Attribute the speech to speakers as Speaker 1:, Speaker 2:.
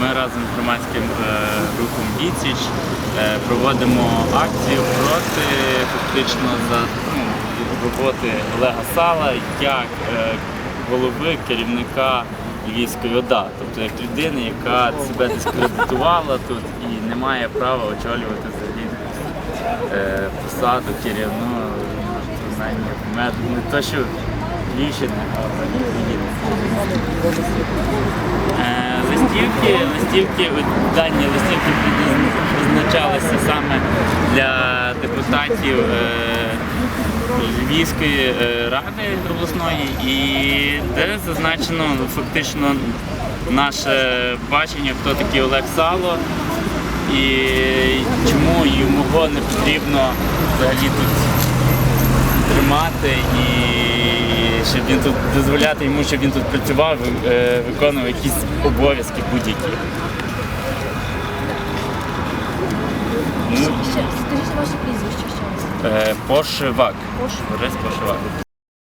Speaker 1: ми разом з громадським е, рухом Відсіч е, проводимо акцію проти фактично за ну, роботи Олега Сала як е, голови керівника Львівської ОДА, тобто як людини, яка себе дискредитувала тут і не має права очолювати взагалі посаду керівну не то, що Львівщини, а взагалі Листівки, листівки, дані листівки призна- призначалися саме для депутатів е, Львівської е, ради обласної, і де зазначено ну, фактично наше бачення, хто такий Олег Сало і чому його не потрібно взагалі тут тримати і щоб він тут дозволяти йому, щоб він тут працював, е, виконував якісь обов'язки будь-які.
Speaker 2: Скажіть ваше прізвище ще раз.
Speaker 1: Пошивак.
Speaker 2: Пошивак.
Speaker 1: Борис Пошивак.